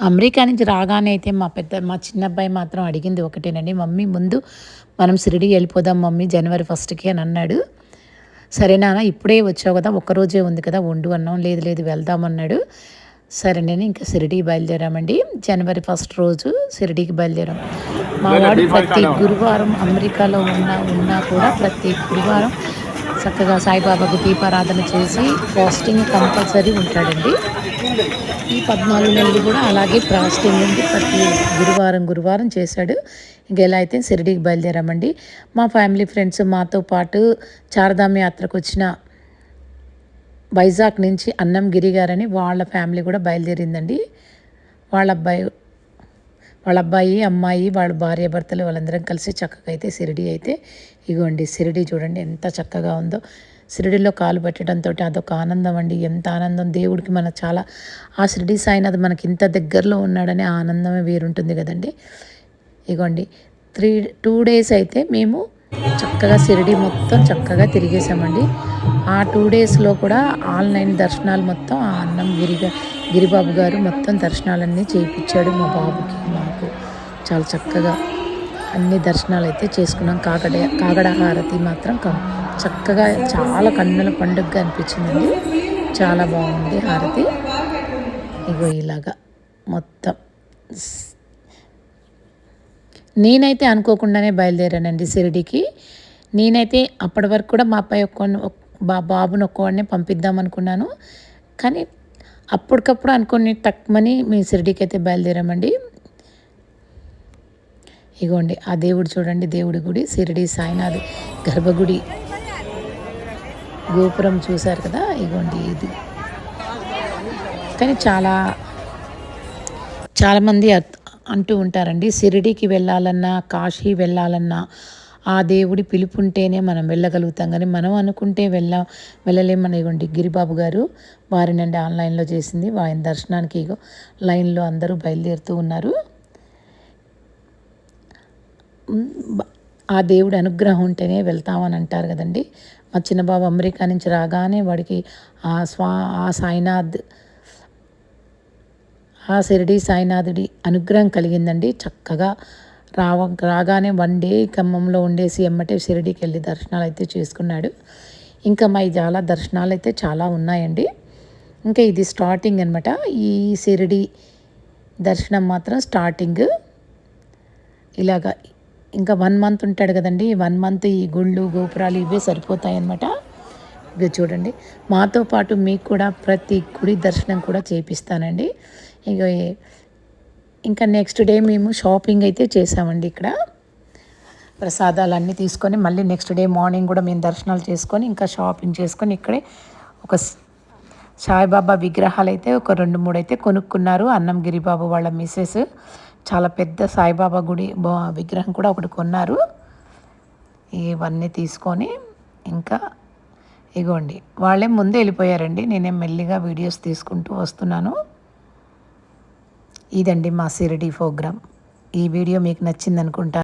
America నుంచి రాగానే అయితే మా పెద్ద మా చిన్న అబ్బాయి మాత్రం అడిగింది ఒకటేనండి మమ్మీ ముందు మనం సిరిడి వెళ్ళిపోదాం మమ్మీ జనవరి ఫస్ట్కి అని అన్నాడు. సరే నాన్న ఇప్పుడే వచ్చావు కదా ఒక్కరోజే ఉంది కదా వండు అన్నాం లేదు లేదు వెళ్దామన్నాడు సరే నేను ఇంకా సిరిడి బయలుదేరామండి జనవరి ఫస్ట్ రోజు సిరిడికి బయలుదేరాం. మా వాడు ప్రతి గురువారం అమెరికాలో ఉన్న ఉన్నా కూడా ప్రతి గురువారం చక్కగా సాయిబాబాకు దీపారాధన చేసి ఫాస్టింగ్ కంపల్సరీ ఉంటాడండి. ఈ పద్నాలుగు నెలలు కూడా అలాగే ఫాస్టింగ్ ఉండి ప్రతి గురువారం గురువారం చేశాడు. ఇంకెలా అయితే షిరిడీకి బయలుదేరామండి. మా ఫ్యామిలీ ఫ్రెండ్స్ మాతో పాటు చారధామ యాత్రకు వచ్చిన వైజాగ్ నుంచి అన్నం గిరి గారని వాళ్ళ ఫ్యామిలీ కూడా బయలుదేరిందండి. వాళ్ళ అబ్బాయి వాళ్ళ అబ్బాయి అమ్మాయి వాళ్ళ భార్య భర్తలు వాళ్ళందరం కలిసి చక్కగా అయితే సిరిడి అయితే ఇగోండి సిరిడి చూడండి ఎంత చక్కగా ఉందో. సిరిడిలో కాలు పెట్టడంతో అదొక ఆనందం అండి. ఎంత ఆనందం. దేవుడికి మన చాలా ఆ సిరిడి సాయినాథ్ మనకి ఇంత దగ్గరలో ఉన్నాడనే ఆనందమే వేరుంటుంది కదండి. ఇగోండి త్రీ టూ డేస్ అయితే మేము చక్కగా షిరిడి మొత్తం చక్కగా తిరిగేసామండి ఆ టూ డేస్లో కూడా ఆన్లైన్ దర్శనాలు మొత్తం ఆ అన్నం గిరిగా గిరిబాబు గారు మొత్తం దర్శనాలన్నీ చేయించాడు మా బాబుకి మాకు. చాలా చక్కగా అన్ని దర్శనాలు అయితే చేసుకున్నాం. కాకడ కాగడ హారతి మాత్రం చక్కగా చాలా కన్నుల పండుగగా అనిపించిందండి. చాలా బాగుంది హారతి. ఇగో ఇలాగా మొత్తం. నేనైతే అనుకోకుండానే బయలుదేరానండి షిరిడికి. నేనైతే అప్పటి వరకు కూడా మా అబ్బాయి ఒక్క బా బాబును ఒక్కవాడినే పంపిద్దాం అనుకున్నాను. కానీ అప్పటికప్పుడు అనుకుని తక్కువని మీ షిరిడికి అయితే బయలుదేరామండి. ఇగోండి ఆ దేవుడు చూడండి దేవుడి గుడి షిరిడి సాయినాథ్ గర్భగుడి. గోపురం చూశారు కదా ఇగోండి ఇది. కానీ చాలా చాలామంది అంటూ ఉంటారండి షిరిడీకి వెళ్ళాలన్నా కాశీ వెళ్ళాలన్నా ఆ దేవుడి పిలుపుంటేనే మనం వెళ్ళగలుగుతాం. కానీ మనం అనుకుంటే వెళ్ళ వెళ్ళలేమని ఇవ్వండి గిరిబాబు గారు వారినండి ఆన్లైన్లో చేసింది. వారి దర్శనానికి లైన్లో అందరూ బయలుదేరుతూ ఉన్నారు. ఆ దేవుడి అనుగ్రహం ఉంటేనే వెళ్తామని అంటారు కదండి. మా చిన్నబాబు అమెరికా నుంచి రాగానే వాడికి ఆ స్వా ఆ సాయినాథ్ ఆ షిరిడి సాయినాథుడి అనుగ్రహం కలిగిందండి. చక్కగా రావ రాగానే వన్ డే ఖమ్మంలో ఉండేసి ఎమ్మటే షిరిడికి వెళ్ళి దర్శనాలు అయితే చేసుకున్నాడు. ఇంకా మా చాలా దర్శనాలు అయితే చాలా ఉన్నాయండి. ఇంకా ఇది స్టార్టింగ్ అనమాట ఈ షిరిడి దర్శనం మాత్రం స్టార్టింగ్ ఇలాగా ఇంకా వన్ మంత్ ఉంటాడు కదండి. వన్ మంత్ ఈ గుళ్ళు గోపురాలు ఇవే సరిపోతాయి అనమాట ఇక చూడండి. మాతో పాటు మీకు కూడా ప్రతి గుడి దర్శనం కూడా చేపిస్తానండి. ఇక ఇంకా నెక్స్ట్ డే మేము షాపింగ్ అయితే చేసామండి ఇక్కడ. ప్రసాదాలు అన్నీ తీసుకొని మళ్ళీ నెక్స్ట్ డే మార్నింగ్ కూడా మేము దర్శనాలు చేసుకొని ఇంకా షాపింగ్ చేసుకొని ఇక్కడే ఒక సాయిబాబా విగ్రహాలు అయితే ఒక రెండు మూడు అయితే కొనుక్కున్నారు. అన్నం గిరిబాబు వాళ్ళ మిస్సెస్ చాలా పెద్ద సాయిబాబా గుడి విగ్రహం కూడా ఒకటి కొన్నారు. ఇవన్నీ తీసుకొని ఇంకా ఇగోండి. వాళ్ళే ముందే వెళ్ళిపోయారండి. నేనే మెల్లిగా వీడియోస్ తీసుకుంటూ వస్తున్నాను. ఇదండి మా సిరిడి ప్రోగ్రామ్. ఈ వీడియో మీకు నచ్చిందనుకుంటా